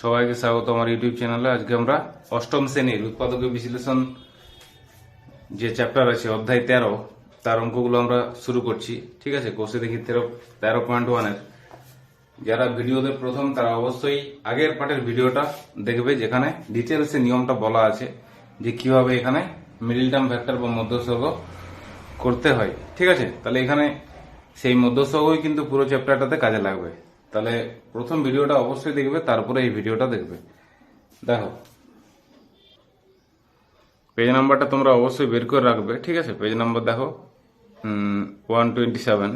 সবাইকে স্বাগত আমার ইউটিউব চ্যানেলে। আজকে আমরা অষ্টম শ্রেণির উৎপাদক বিশ্লেষণ যে চ্যাপ্টার আছে, অধ্যায় তেরো, তার অঙ্কগুলো আমরা শুরু করছি। ঠিক আছে? কোর্সে দেখি তেরো তেরো পয়েন্ট ওয়ানের যারা ভিডিওতে প্রথম, তারা অবশ্যই আগের পার্টের ভিডিওটা দেখবে, যেখানে ডিটেলসে নিয়মটা বলা আছে যে কীভাবে এখানে মিডিল টার্ম ফ্যাক্টর বা মধ্যসর্গ করতে হয়। ঠিক আছে? তাহলে এখানে সেই মধ্যসর্গই কিন্তু পুরো চ্যাপ্টারটাতে কাজে লাগবে। তাহলে প্রথম ভিডিওটা অবশ্যই দেখবে, তারপরে এই ভিডিওটা দেখবে। দেখো। পেজ নাম্বারটা তোমরা অবশ্যই বের করে রাখবে, ঠিক আছে? পেজ নাম্বার দেখো। ওয়ান টোয়েন্টি সেভেন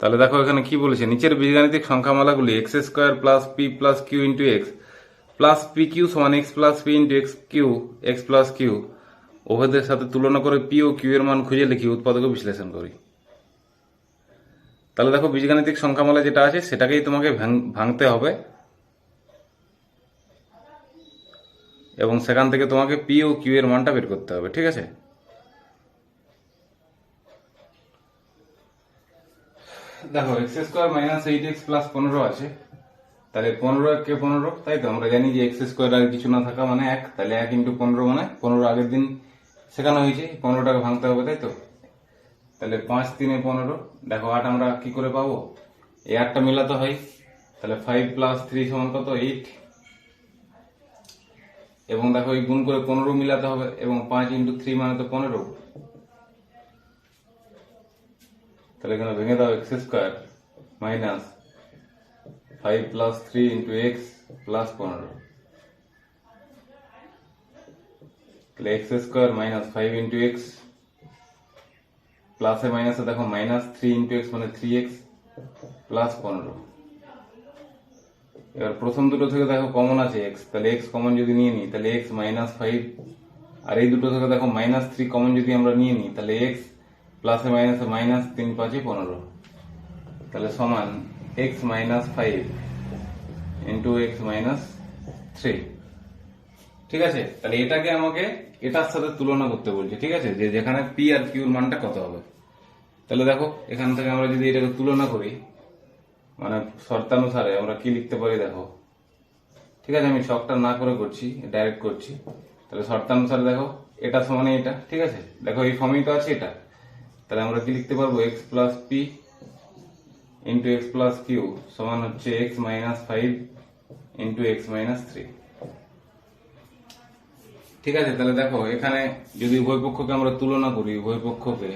তাহলে দেখো এখানে কি বলেছে? নিচের বীজগাণিতিক সংখ্যামালাগুলি x square plus p plus q into x plus p q সমান x plus p into x q x plus q উভয়দের সাথে তুলনা করে পি ও কিউ এর মান খুঁজে লিখি উৎপাদক বিশ্লেষণ করি। তাহলে দেখো বীজগাণিতিক সংখ্যামালা যেটা আছে, সেটাকেই তোমাকে ভাঙ- ভাঙতে হবে। এবং সেখান থেকে তোমাকে পি ও কিউ এর মানটা বের করতে হবে, ঠিক আছে? দেখো x square minus eight x plus পনেরো আছে। তাহলে পনেরো এক কে পনেরো, তাই তো? আমরা জানি যে এক্স স্কোয়ার আর কিছু না থাকা মানে এক, তাহলে এক ইন্টু পনেরো মানে পনেরো আগের দিন শেখানো হয়েছে, পনেরোটাকে ভাঙতে হবে, তাই তো? তাহলে পাঁচ তিনে পনেরো। দেখো আট আমরা কি করে পাবো? এই আটটা মেলাতে হয়। তাহলে ফাইভ প্লাস থ্রি সমান কত? এইট এবং দেখো এই গুণ করে পনেরো মিলাতে হবে এবং পাঁচ ইন্টু থ্রি মানে তো পনেরো। তাহলে এখানে ভেঙে দাও x square minus five plus three into x plus পনেরো। তাহলে x square minus five into x plus মাইনাসে দেখো মাইনাস থ্রি ইন্টু এক্স মানে থ্রি এক্স প্লাস পনেরো। এবার প্রথম দুটো থেকে দেখো কমন আছে এক্স তাহলে এক্স কমন যদি নিয়ে নিই, তাহলে এক্স মাইনাস ফাইভ আর এই দুটো থেকে দেখো মাইনাস থ্রি কমন যদি আমরা নিয়ে নিই, তাহলে এক্স প্লাসে মাইনাসে মাইনাস তিন পাঁচে পনেরো। তাহলে সমান x minus five into x minus three ঠিক আছে? তাহলে এটাকে আমাকে এটার সাথে তুলনা করতে বলছে, ঠিক আছে? যে যেখানে পি আর কিউর মানটা কত হবে? তাহলে দেখো, এখান থেকে আমরা যদি এটাকে তুলনা করি মানে শর্তানুসারে আমরা কি লিখতে পারি দেখো? ঠিক আছে, আমি শখটা না করে করছি ডাইরেক্ট করছি। তাহলে শর্তানুসারে দেখো, এটা সমানে এটা, ঠিক আছে? দেখো, এই ফর্মেই তো আছে এটা। তাহলে আমরা কি লিখতে পারব? X plus p into x plus q সমান হচ্ছে x minus five into x minus three ঠিক আছে, তাহলে দেখো, এখানে যদি উভয় পক্ষকে আমরা তুলনা করি, উভয় পক্ষকে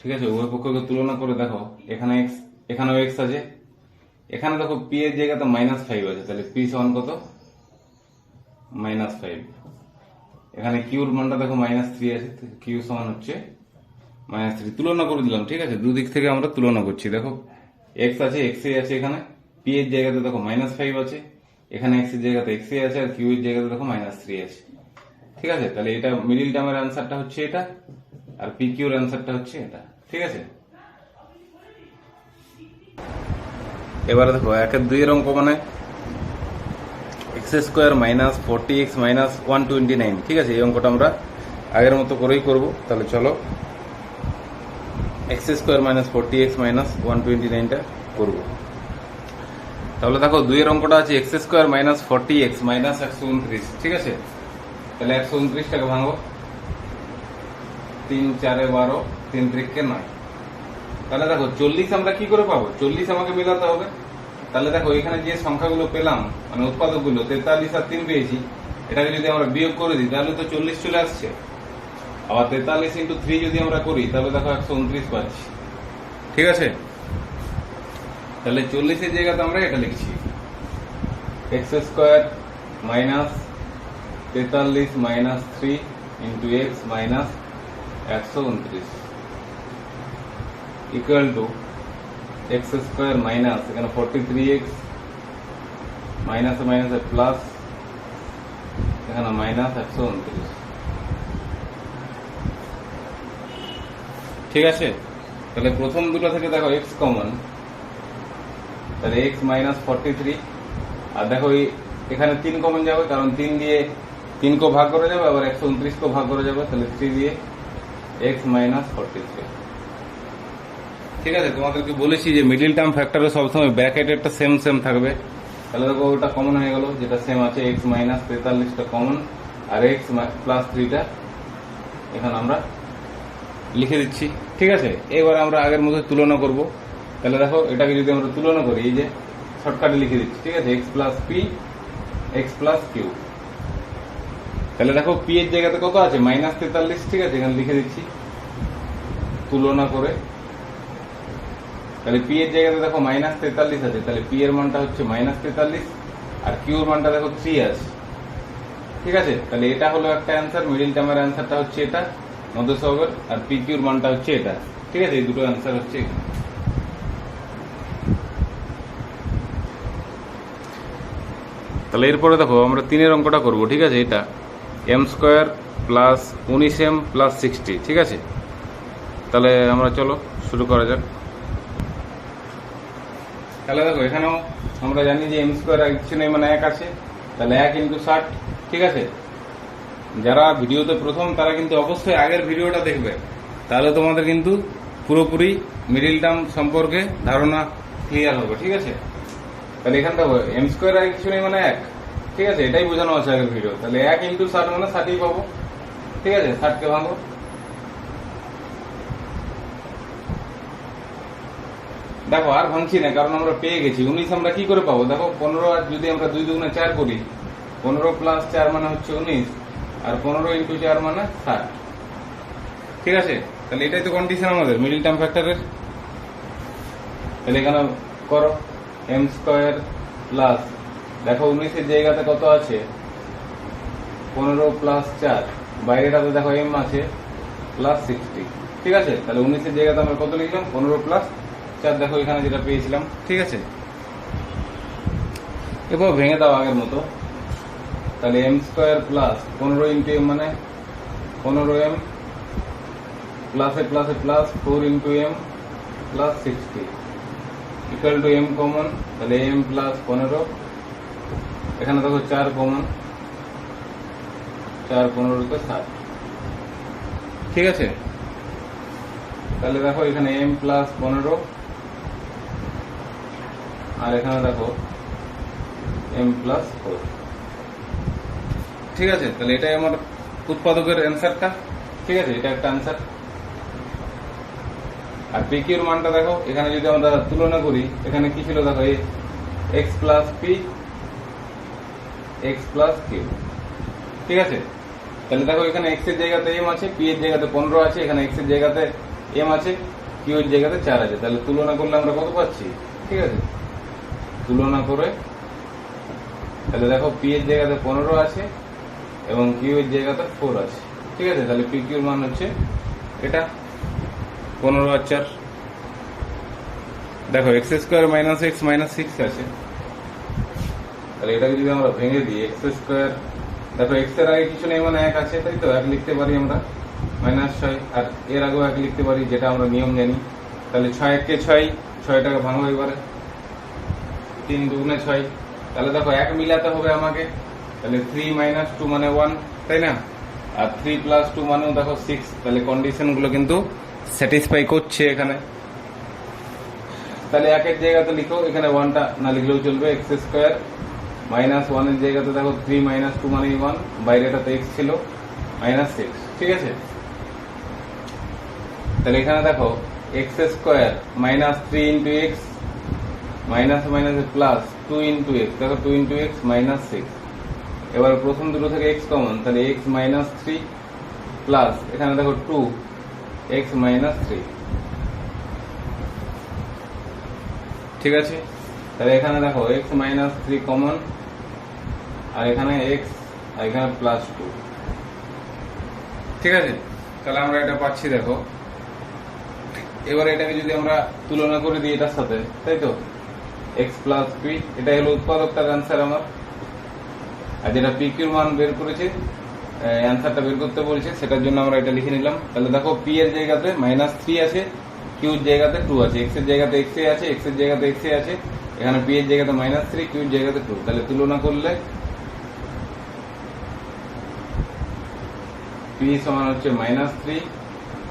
ঠিক আছে, উভয় পক্ষকে তুলনা করে দেখো, এখানে এক্স এখানেও এক্স আছে। এখানে দেখো পি এর জায়গাতে মাইনাস ফাইভ আছে, তাহলে পি সমান কত? মাইনাস ফাইভ এখানে কিউর মানটা দেখো মাইনাস থ্রি আছে কিউ সমান হচ্ছে মাইনাস থ্রি তুলনা করে দিলাম, ঠিক আছে? দুদিক থেকে আমরা তুলনা করছি। দেখো এক্স আছে এক্স আছে এখানে পি এর জায়গাতে দেখো মাইনাস ফাইভ আছে, এখানে এক্সের জায়গাতে এক্স এ আছে, আর কিউ এর জায়গাতে দেখো মাইনাস থ্রি আছে। ঠিক আছে? তাহলে এটা মিডিল টার্মের অ্যান্সারটা হচ্ছে এটা, আর পি কিউর অ্যান্সারটা হচ্ছে এটা, ঠিক আছে? এবারে দেখো একের দুইয়ের অঙ্ক মানে x square minus forty x minus one twenty nine ঠিক আছে? এই অঙ্কটা আমরা আগের মতো করেই করব। তাহলে চলো x square minus forty x minus one twenty নাইনটা করব। তাহলে দেখো, দুইয়ের অঙ্কটা আছে x square minus forty x minus একশো উনত্রিশ, ঠিক আছে? তাহলে একশো উনত্রিশটাকে ভাঙো। তিন চারে বারো, তিন ত্রিককে নয়। তাহলে দেখো, চল্লিশ আমরা কি করে পাবো? চল্লিশ আমাকে মেলাতে হবে। তাহলে দেখো, এখানে যে সংখ্যাগুলো পেলাম মানে উৎপাদকগুলো, তেতাল্লিশ আর তিন পেয়েছি, এটাকে যদি আমরা বিয়োগ করে দিই, তাহলে তো চল্লিশ চলে আসছে। আবার তেতাল্লিশ ইন্টু থ্রি যদি আমরা করি, তাহলে দেখো একশো উনত্রিশ পাচ্ছি। ঠিক আছে? তাহলে চল্লিশের জায়গাতে আমরা এটা লিখছি। এক্স স্কোয়ার মাইনাস তেতাল্লিশ minus three into x minus একশো উনত্রিশ। Equal to x square minus এখানে ফোরটি থ্রি এক্স মাইনাস মাইনাসে প্লাস এখানে মাইনাস একশো উনত্রিশ। ঠিক আছে? তাহলে প্রথম দুটো থেকে দেখো এক্স কমন তাহলে এক্স মাইনাস ফর্টি থ্রি আর দেখো এখানে তিন কমন যাবে, কারণ তিন দিয়ে তিনকেও ভাগ করা যাবে আবার একশো উনত্রিশকেও ভাগ করা যাবে তাহলে থ্রি দিয়ে এক্স মাইনাস ফর্টি থ্রি ঠিক আছে? তোমাদেরকে বলেছি যে মিডিল টার্ম ফ্যাক্টরে সবসময় ব্র্যাকেটেরটা সেম সেম থাকবে। তাহলে দেখো ওটা কমন হয়ে গেল, যেটা সেম আছে এক্স মাইনাস তেতাল্লিশটা কমন আর এক্স প্লাস থ্রিটা এখানে আমরা লিখে দিচ্ছি। ঠিক আছে? এবার আমরা আগের মধ্যে তুলনা করব। তাহলে দেখো, এটাকে যদি আমরা তুলনা করি, এই যে শর্টকাটে লিখে দিচ্ছি। ঠিক আছে? X plus p x plus q তাহলে দেখো পি এর জায়গাতে কত আছে? মাইনাস তেতাল্লিশ, ঠিক আছে? এখানে লিখে দিচ্ছি। তুলনা করে। তাহলে পি এর জায়গাতে দেখো মাইনাস তেতাল্লিশ আছে। তাহলে পি এর মানটা হচ্ছে মাইনাস তেতাল্লিশ, আর কিউর মানটা দেখো থ্রি আছে। ঠিক আছে? তাহলে এটা হলো একটা অ্যান্সার মিডিল টার্মের অ্যান্সারটা হচ্ছে এটা। মধ্যসহগের আর পি কিউর মানটা হচ্ছে এটা। ঠিক আছে? এই দুটো অ্যান্সার হচ্ছে তাহলে এরপরে দেখো, আমরা তিনের অঙ্কটা করব, ঠিক আছে? এটা এম স্কোয়ার প্লাস উনিশ এম প্লাস সিক্সটি ঠিক আছে? তাহলে আমরা চলো, শুরু করা যাক। তাহলে দেখো, এখানেও আমরা জানি যে এম স্কোয়ার কিছু নেই মানে এক আছে। তাহলে এক ইন্টু ষাট, ঠিক আছে? যারা ভিডিওতে প্রথম, তারা কিন্তু অবশ্যই আগের ভিডিওটা দেখবে। তাহলে তোমাদের কিন্তু পুরোপুরি মিডিল টার্ম সম্পর্কে ধারণা ক্লিয়ার হবে, ঠিক আছে? তাহলে এখান দেখো এম স্কোয়ার আর কিছু নেই মানে এক, ঠিক আছে? এটাই বোঝানো আছে আগের ভিডিও তাহলে এক ইন্টু ষাট মানে ষাটই পাবো, ঠিক আছে? ষাটকে ভাঙো। দেখো, আর ভাঙছি না, কারণ আমরা পেয়ে গেছি। উনিশ আমরা কি করে পাবো? দেখো, পনেরো আর যদি আমরা দুই দুগুণে চার করি, পনেরো প্লাস চার মানে হচ্ছে উনিশ। আর পনেরো ইন্টু চার মানে ষাট ঠিক আছে? তাহলে এটাই তো কন্ডিশন আমাদের মিডিল টার্ম ফ্যাক্টরের তাহলে এখানে করো এম স্কোয়ার প্লাস দেখো উনিশের জায়গাতে কত আছে? পনেরো প্লাস চার। বাইরেটাতে দেখো এম আছে প্লাস সিক্সটি ঠিক আছে? তাহলে উনিশের জায়গাতে আমরা কত লিখলাম? পনেরো প্লাস চার। দেখো এখানে যেটা পেয়েছিলাম। ঠিক আছে? এরপর ভেঙে দাও আগের মতো। তাহলে এম স্কোয়ার প্লাস পনেরো ইন্টু এম মানে পনেরো এম প্লাসে প্লাসে plus four into m plus sixty equal to m common তাহলে এম প্লাস পনেরো। এখানে দেখো চার কমন চার পনেরোতে ষাট। ঠিক আছে? তাহলে দেখো এখানে এম প্লাস পনেরো। আর এখানে দেখো এম প্লাস ফোর ঠিক আছে, তাহলে এটাই আমার উৎপাদকের অ্যান্সারটা ঠিক আছে, এটা একটা অ্যান্সার আর পি কিউর মানটা দেখো, এখানে যদি আমরা তুলনা করি, এখানে কি ছিল দেখো x plus p x plus q ঠিক আছে? তাহলে দেখো, এখানে এক্সের জায়গাতে এম আছে পি এর জায়গাতে পনেরো আছে, এখানে এক্সের জায়গাতে এম আছে কিউ এর জায়গাতে চার আছে। তাহলে তুলনা করলে আমরা কত পাচ্ছি? ঠিক আছে? তুলনা করে, তাহলে দেখো পি এর জায়গাতে পনেরো আছে এবং কিউ এর জায়গাতে ফোর আছে। ঠিক আছে? তাহলে পি কিউর মান হচ্ছে এটা পনেরো আর চার দেখো x square minus x minus six আছে। তাহলে এটাকে যদি আমরা ভেঙে দিই এক্স স্কোয়ার দেখো এক্সের আগে কিছু নেই মানে এক আছে, তাই তো? এক লিখতে পারি আমরা। মাইনাস ছয়, আর এর আগেও এক লিখতে পারি, যেটা আমরা নিয়ম জানি। তাহলে ছয় এককে ছয়, ছয়টাকে ভাঙো এবারে। তিন দুগুণে ছয়। তাহলে দেখো, এক মিলাতে হবে আমাকে। তাহলে থ্রি মাইনাস টু মানে ওয়ান তাই না? আর থ্রি প্লাস টু মানেও দেখো সিক্স তাহলে কন্ডিশনগুলো কিন্তু স্যাটিসফাই করছে এখানে। তাহলে একের জায়গাতে লিখো, এখানে ওয়ানটা না লিখলেও চলবে এক্স স্কোয়ার মাইনাস ওয়ানের জায়গাতে দেখো থ্রি মাইনাস টু মানে ওয়ান বাইরেটাতে এক্স ছিল মাইনাস সিক্স ঠিক আছে? তাহলে এখানে দেখো x square minus three into x minus minus plus two into x দেখো two into x minus six এবার প্রথম দুটো থেকে এক্স কমন তাহলে এক্স মাইনাস থ্রি প্লাস এখানে দেখো টু এক্স মাইনাস থ্রি ঠিক আছে? তাহলে এখানে দেখো এক্স মাইনাস থ্রি কমন আর এখানে এক্স আর এখানে প্লাস টু ঠিক আছে? তাহলে আমরা এটা পাচ্ছি দেখো। এবার এটাকে যদি আমরা তুলনা করে দিই এটার সাথে, তাই তো? এক্স প্লাস পি এটাই হলো উৎপাদকটার অ্যান্সার আমার। আর যেটা পি কিউর মান বের করেছে অ্যান্সারটা বের করতে বলছে, সেটার জন্য আমরা এটা লিখে নিলাম। তাহলে দেখো পি এর জায়গাতে মাইনাস থ্রি আছে কিউর জায়গাতে টু আছে। এক্সের জায়গাতে এক্স এ আছে এক্সের জায়গাতে এক্স এ আছে, এখানে পি এর জায়গাতে মাইনাস থ্রি কিউর জায়গাতে টু তাহলে তুলনা করলে পি সমান হচ্ছে মাইনাস থ্রি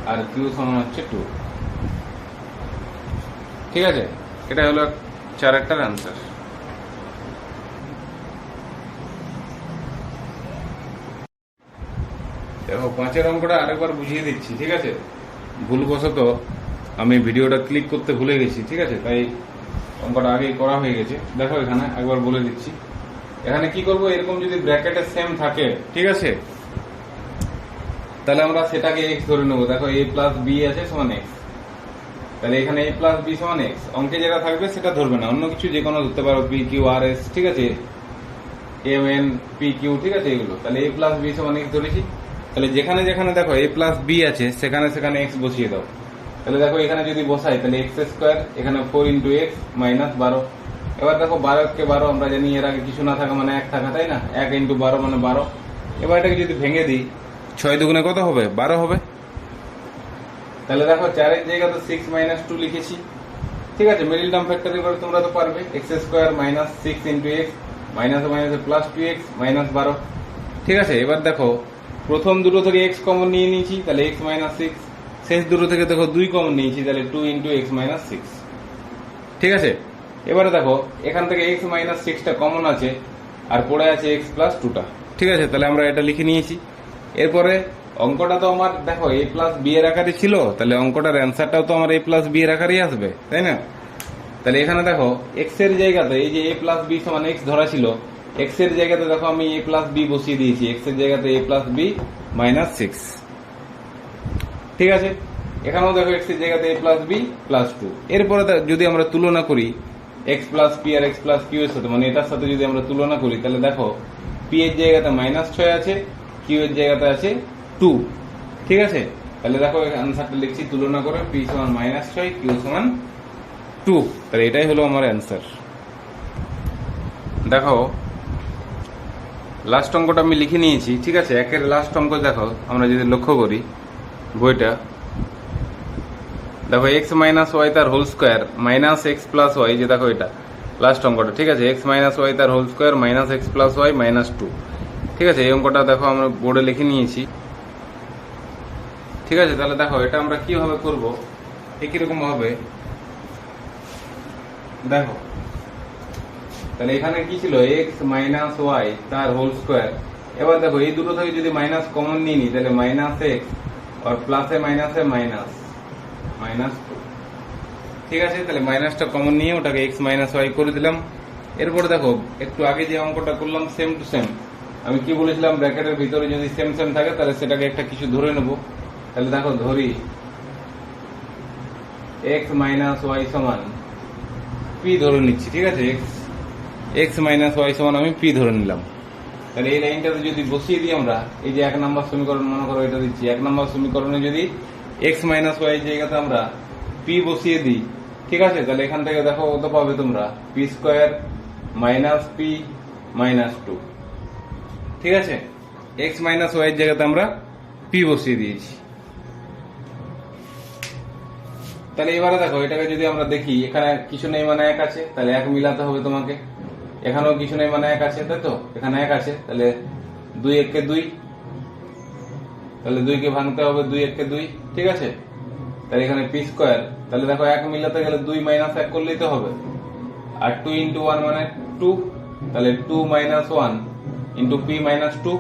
আর কিউ সমান হচ্ছে টু ঠিক আছে? এটা হলো চার একটার অ্যান্সার দেখো পাঁচের অঙ্কটা আরেকবার বুঝিয়ে দিচ্ছি, ঠিক আছে? ভুলবশত আমি ভিডিওটা ক্লিক করতে ভুলে গেছি, ঠিক আছে? তাই অঙ্কটা আগেই করা হয়ে গেছে। দেখো এখানে একবার বলে দিচ্ছি। এখানে কি করব? এরকম যদি ব্র্যাকেটে সেম থাকে, ঠিক আছে? তাহলে আমরা সেটাকে এক্স ধরে নেব। দেখো এ প্লাস বি আছে সমান এক্স তাহলে এখানে এ প্লাস বি সমান এক্স অঙ্কে যেটা থাকবে সেটা ধরবে না। অন্য কিছু যে কোনো ধরতে পারো পি কিউ আর এস ঠিক আছে? এম এন পি কিউ ঠিক আছে এগুলো। তাহলে এ প্লাস বি সমান এক্স ধরেছি। তাহলে যেখানে যেখানে দেখো এ প্লাস বি আছে, সেখানে সেখানে এক্স বসিয়ে দাও। তাহলে দেখো এখানে যদি বসাই, তাহলে এক্স স্কোয়ার এখানে ফোর ইন্টু এক্স মাইনাস বারো। এবার দেখো বারো কে বারো, আমরা জানি এর আগে কিছু না থাকা মানে এক থাকা, তাই না? এক ইন্টু বারো মানে বারো। এবার এটাকে যদি ভেঙে দিই, ছয় দুগুণে কত হবে? বারো হবে। তাহলে দেখো চারের জায়গা তো সিক্স মাইনাস টু লিখেছি। ঠিক আছে মিডিল টার্ম ফ্যাক্টর এবার তোমরা তো পারবে। X square minus six into x minus minus plus two x minus বারো। ঠিক আছে, এবার দেখো প্রথম দুটো থেকে এক্স কমন নিয়ে নিয়েছি, তাহলে এক্স মাইনাস সিক্স শেষ দুটো থেকে দেখো দুই কমন নিয়েছি, তাহলে two into x minus six ঠিক আছে? এবারে দেখো, এখান থেকে এক্স মাইনাস সিক্সটা কমন আছে, আর পড়ে আছে এক্স প্লাস টুটা ঠিক আছে? তাহলে আমরা এটা লিখে নিয়েছি। এরপরে অঙ্কটা তো আমার, দেখো এ প্লাস বি এর আকারে ছিল, তাহলে অঙ্কটার অ্যান্সারটাও তো আমার এ প্লাস বি এর আকারেই আসবে, তাই না? তাহলে এখানে দেখো এক্সের জায়গাতে এই যে এ প্লাস বি সমান এক্স ধরা ছিল এক্সের জায়গাতে দেখো আমি এ প্লাস বি বসিয়ে দিয়েছি। এক্সের জায়গাতে a plus b minus six ঠিক আছে? এখানেও দেখো এক্সের জায়গাতে a plus b plus two এরপরে যদি আমরা তুলনা করি এক্স প্লাস পি আর এক্স প্লাস কিউ এর সাথে মানে এটার সাথে যদি আমরা তুলনা করি, তাহলে দেখো পি এর জায়গাতে মাইনাস ছয় আছে কিউ এর জায়গাতে আছে টু ঠিক আছে? তাহলে দেখো অ্যান্সারটা লিখছি, তুলনা করে পি সমান মাইনাস ছয় কিউ সমান টু তাহলে এটাই হলো আমার অ্যান্সার দেখো লাস্ট অঙ্কটা আমি লিখে নিয়েছি, ঠিক আছে? একের লাস্ট অঙ্ক দেখো, আমরা যদি লক্ষ্য করি বইটা। দেখো এক্স মাইনাস ওয়াই তার whole square minus x plus y যে দেখো এটা লাস্ট অঙ্কটা, ঠিক আছে? এক্স মাইনাস ওয়াই তার whole square minus x plus y minus two ঠিক আছে? এই অঙ্কটা দেখো, আমরা বোর্ডে লিখে নিয়েছি। ঠিক আছে? তাহলে দেখো, এটা আমরা কীভাবে করব? একই রকম হবে দেখো তাহলে এখানে কি ছিল? এক্স মাইনাস ওয়াই তার হোল স্কোয়ার এবার দেখো, এই দুটো থেকে যদি মাইনাস কমন নিয়ে নিই, তাহলে মাইনাস এক্স আর প্লাসে মাইনাসে মাইনাস মাইনাস ঠিক আছে? তাহলে মাইনাসটা কমন নিয়ে ওটাকে এক্স মাইনাস ওয়াই করে দিলাম। এরপরে দেখো, একটু আগে যে অঙ্কটা করলাম সেম টু সেম আমি কি বলেছিলাম, ব্র্যাকেটের ভিতরে যদি সেম সেম থাকে, তাহলে সেটাকে একটা কিছু ধরে নেব। তাহলে দেখো, ধরি। এক্স মাইনাস ওয়াই সমান পি ধরে নিচ্ছি, ঠিক আছে? এক্স এক্স মাইনাস ওয়াই সমান আমি পি ধরে নিলাম। তাহলে এই লাইনটাতে যদি বসিয়ে দিই আমরা, এই যে এক নম্বর সমীকরণ, মনে করো এটা দিচ্ছি, এক নম্বর সমীকরণে যদি এক্স মাইনাস ওয়াই জায়গাতে আমরা পি বসিয়ে দিই, ঠিক আছে? তাহলে এখান থেকে দেখো কত পাবে তোমরা? P square minus p minus two ঠিক আছে? এক্স মাইনাস ওয়াই জায়গাতে আমরা পি বসিয়ে দিয়েছি। তাহলে এবারে দেখো, এটাকে যদি আমরা দেখি, এখানে কিছু নেই মানে এক আছে, তাহলে এক মিলাতে হবে তোমাকে। এখানেও কিছু নেই মানে এক আছে তাই তো এখানে এক আছে, তাহলে দুই এককে দুই। তাহলে দুইকে ভাঙতে হবে দুই এককে দুই, ঠিক আছে? তাহলে এখানে পি স্কোয়ার তাহলে দেখো এক মিলাতে গেলে দুই মাইনাস এক করলেই তো হবে। আর টু ইন্টু ওয়ান মানে টু তাহলে two minus one into p minus two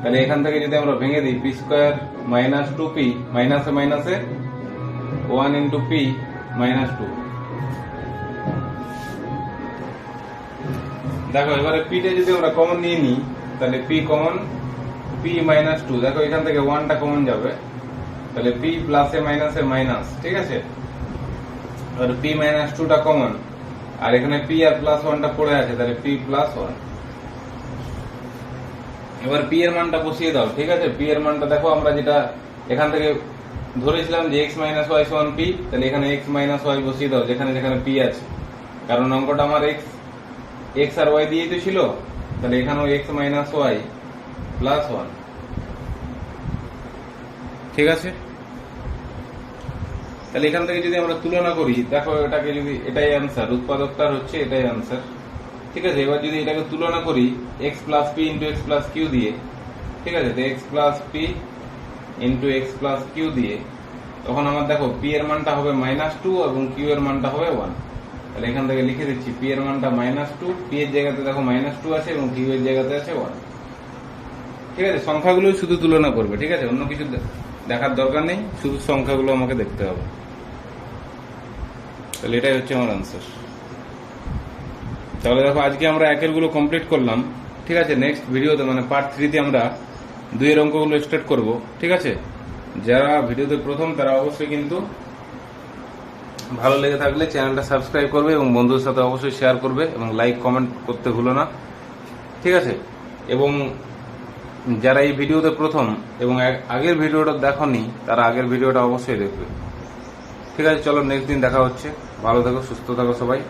তাহলে এখান থেকে যদি আমরা ভেঙে দিই p square minus two p মাইনাসে মাইনাসে one into p minus two দেখো, এবারে পিটা যদি আমরা কমন নিয়ে নিই, তাহলে p common p minus two দেখো, এখান থেকে ওয়ানটা কমন যাবে। তাহলে পি প্লাসে মাইনাসে মাইনাস ঠিক আছে? আর পি মাইনাস টুটা কমন আর এখানে পি আর প্লাস ওয়ানটা পড়ে আছে, তাহলে পি প্লাস ওয়ান এবার পি এর মানটা বসিয়ে দাও, ঠিক আছে? পি এর মানটা দেখো, আমরা যেটা এখান থেকে ধরেছিলাম যে এক্স মাইনাস ওয়াই সমান পি তাহলে এখানে এক্স মাইনাস ওয়াই বসিয়ে দাও, যেখানে যেখানে পি আছে। কারণ অঙ্কটা আমার এক্স এক্স আর ওয়াই দিয়েই তো ছিল, তাহলে এখানেও x minus y plus one ঠিক আছে? তাহলে এখান থেকে যদি আমরা তুলনা করি, দেখো এটাকে যদি, এটাই অ্যান্সার উৎপাদকটার হচ্ছে এটাই অ্যান্সার ঠিক আছে? এবার যদি এটাকে তুলনা করি x plus p into x plus q দিয়ে, ঠিক আছে? X plus p into x plus q দিয়ে, তখন আমার দেখো পি এর মানটা হবে মাইনাস টু এবং কিউ এর মানটা হবে ওয়ান তাহলে এখান থেকে লিখে দিচ্ছি পি এর মানটা মাইনাস টু পি এর জায়গাতে দেখো মাইনাস টু আছে এবং কিউ এর জায়গাতে আছে ওয়ান ঠিক আছে? সংখ্যাগুলো শুধু তুলনা করবে, ঠিক আছে? অন্য কিছু দেখার দরকার নেই, শুধু সংখ্যাগুলো আমাকে দেখতে হবে। তাহলে এটাই হচ্ছে আমার আনসার তাহলে দেখো, আজকে আমরা একেরগুলো কমপ্লিট করলাম, ঠিক আছে? নেক্সট ভিডিওতে মানে পার্ট থ্রিতে আমরা দুইয়ের অঙ্কগুলো স্টার্ট করব, ঠিক আছে? যারা ভিডিওতে প্রথম, তারা অবশ্যই কিন্তু ভালো লেগে থাকলে চ্যানেলটা সাবস্ক্রাইব করবে এবং বন্ধুদের সাথে অবশ্যই শেয়ার করবে এবং লাইক কমেন্ট করতে ভুলো না। ঠিক আছে? এবং যারা এই ভিডিওতে প্রথম এবং আগ- আগের ভিডিওটা দেখনি, তারা আগের ভিডিওটা অবশ্যই দেখবে। ঠিক আছে? চলো নেক্সট দিন দেখা হচ্ছে। ভালো থাকো, সুস্থ থাকো সবাই।